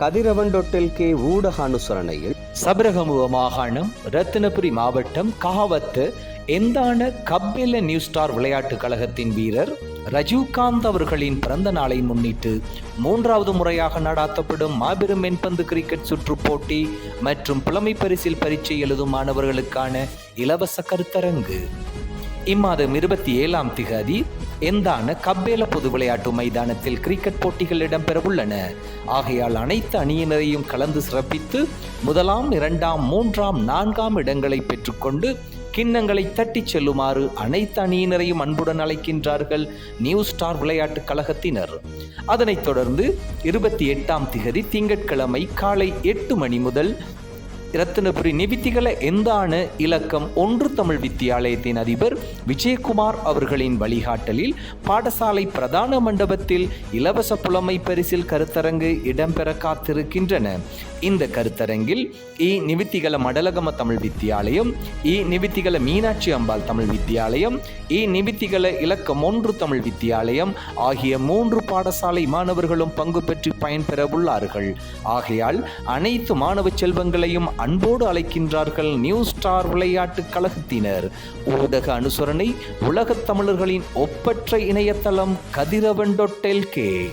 கதிரவன் டொட்டில் K ஊடக அனுசரணையில் சபரகமுவ மாகாணம் ரத்தினபுரி மாவட்டம் காவத்து எந்தான கப்பில நியூ ஸ்டார் விளையாட்டுக் கழகத்தின் வீரர் ரஜீவ்காந்த் அவர்களின் பிறந்த நாளை முன்னிட்டு மூன்றாவது முறையாக நடாத்தப்படும் மாபெரும் மென்பந்து கிரிக்கெட் சுற்று போட்டி மற்றும் புலமை பரிசில் பரீட்சை எழுதும் மாணவர்களுக்கான இலவச கருத்தரங்கு. இம்மாதம் இருபத்தி ஏழாம் திகதி எந்தான கப்பேல பொது விளையாட்டு மைதானத்தில் கிரிக்கெட் போட்டிகள் இடம்பெறவுள்ளன. ஆகையால் அனைத்து அணியினரையும் கலந்து சிறப்பித்து முதலாம் இரண்டாம் மூன்றாம் நான்காம் இடங்களை பெற்றுக்கொண்டு கிண்ணங்களை தட்டிச் செல்லுமாறு அனைத்து அணியினரையும் அன்புடன் அழைக்கின்றார்கள் நியூ ஸ்டார் விளையாட்டுக் கழகத்தினர். அதனைத் தொடர்ந்து இருபத்தி எட்டாம் திகதி திங்கட்கிழமை காலை எட்டு மணி முதல் ரத்தினபுரி நிவித்திகள எந்தான இலக்கம் ஒன்று தமிழ் வித்தியாலயத்தின் அதிபர் விஜயகுமார் அவர்களின் வழிகாட்டலில் பாடசாலை பிரதான மண்டபத்தில் இலவச புலமை பரிசில் கருத்தரங்கு இடம்பெற காத்திருக்கின்றன. இந்த கருத்தரங்கில் இ நிவித்திகள மடலகம தமிழ் வித்தியாலயம் இ நிவித்திகள மீனாட்சி அம்பாள் தமிழ் வித்தியாலயம் இ நிவித்திகள இலக்கம் ஒன்று தமிழ் வித்தியாலயம் ஆகிய மூன்று பாடசாலை மாணவர்களும் பங்கு பெற்று பயன்பெற உள்ளார்கள். ஆகையால் அனைத்து மாணவ செல்வங்களையும் அன்போடு அழைக்கின்றார்கள் நியூ ஸ்டார் விளையாட்டுக் கழகத்தினர். ஊடக அனுசரணை உலகத் தமிழர்களின் ஒப்பற்ற இணையதளம் கதிரவன் டாட் எல்கே